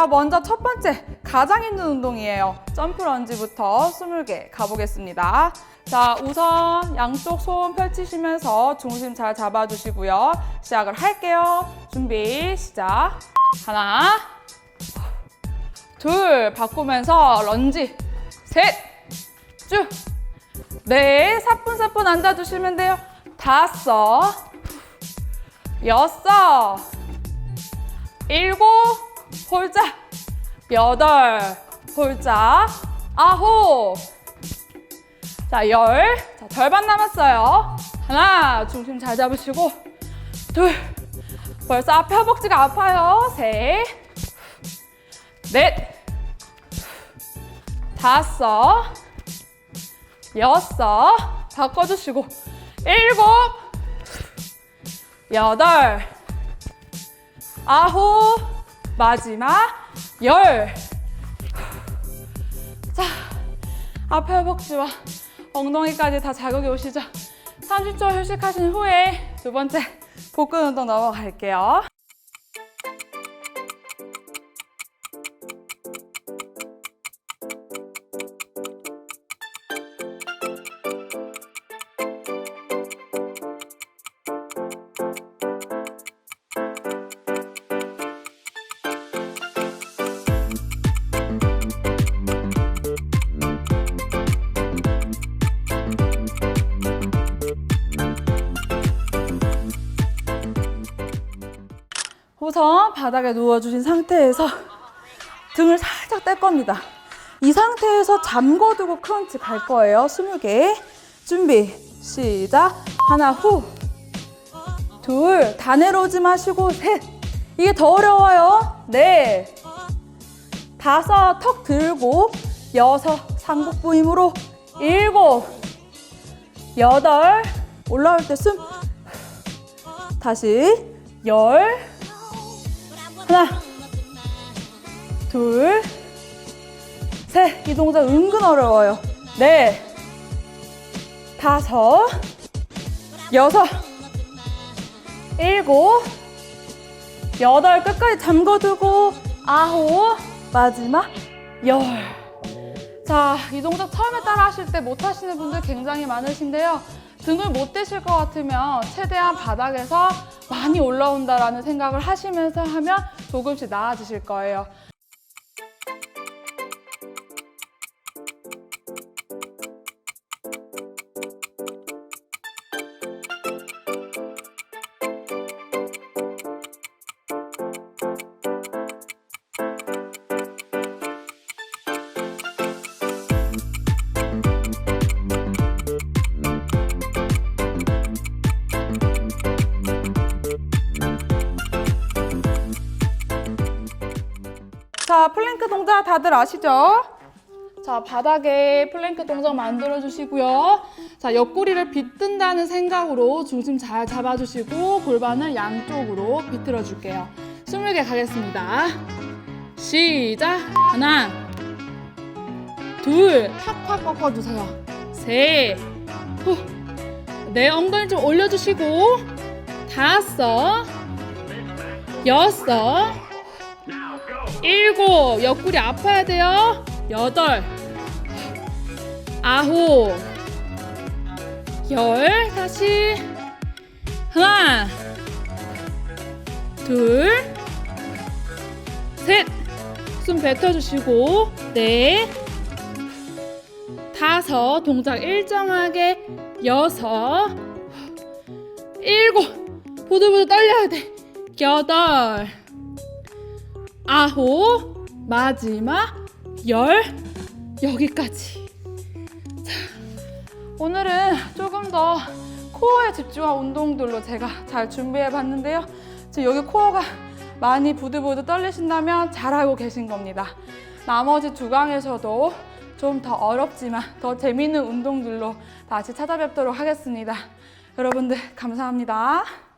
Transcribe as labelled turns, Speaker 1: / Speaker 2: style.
Speaker 1: 자, 먼저 첫 번째 가장 힘든 운동이에요. 점프 런지부터 20개 가보겠습니다. 자, 우선 양쪽 손 펼치시면서 중심 잘 잡아주시고요. 시작을 할게요. 준비, 시작. 하나, 둘, 바꾸면서 런지, 셋, 쭉. 네, 사뿐사뿐 앉아주시면 돼요. 다섯, 여섯, 일곱, 홀짝, 여덟, 홀짝, 아홉. 자, 열. 자, 절반 남았어요. 하나, 중심 잘 잡으시고. 둘. 벌써 앞에 허벅지가 아파요. 셋. 넷. 다섯. 여섯. 바꿔주시고. 일곱. 여덟. 아홉. 마지막. 열. 자, 앞에 허벅지와 엉덩이까지 다 자극이 오시죠? 30초 휴식하신 후에 두 번째 복근 운동 넘어갈게요. 우선 바닥에 누워주신 상태에서 등을 살짝 뗄 겁니다. 이 상태에서 잠궈두고 크런치 갈 거예요. 20개. 준비, 시작. 하나, 후. 둘, 다 내려오지 마시고, 셋. 이게 더 어려워요. 넷. 다섯, 턱 들고. 여섯, 상복부 힘으로. 일곱. 여덟. 올라올 때 숨. 다시. 열. 하나, 둘, 셋. 이 동작 은근 어려워요. 넷, 다섯, 여섯, 일곱, 여덟. 끝까지 잠궈두고 아홉, 마지막 열. 자, 이 동작 처음에 따라 하실 때 못 하시는 분들 굉장히 많으신데요. 등을 못 대실 것 같으면 최대한 바닥에서 많이 올라온다라는 생각을 하시면서 하면 조금씩 나아지실 거예요. 자, 플랭크 동작 다들 아시죠? 자, 바닥에 플랭크 동작 만들어 주시고요. 자, 옆구리를 비뜬다는 생각으로 중심 잘 잡아 주시고 골반을 양쪽으로 비틀어 줄게요. 20개 가겠습니다. 시작. 하나. 둘. 탁탁 꺾어 주세요. 셋. 후. 네, 엉덩이 좀 올려 주시고 다섯. 여섯. 일곱. 옆구리 아파야 돼요? 여덟. 아홉. 열. 다시. 하나. 둘셋숨 뱉어주시고. 넷 다섯. 동작 일정하게. 여섯. 일곱. 보들보들 떨려야 돼. 여덟 아홉 마지막 열. 여기까지. 자, 오늘은 조금 더 코어에 집중한 운동들로 제가 잘 준비해 봤는데요. 지금 여기 코어가 많이 부들부들 떨리신다면 잘하고 계신 겁니다. 나머지 두 강에서도 좀 더 어렵지만 더 재미있는 운동들로 다시 찾아뵙도록 하겠습니다. 여러분들 감사합니다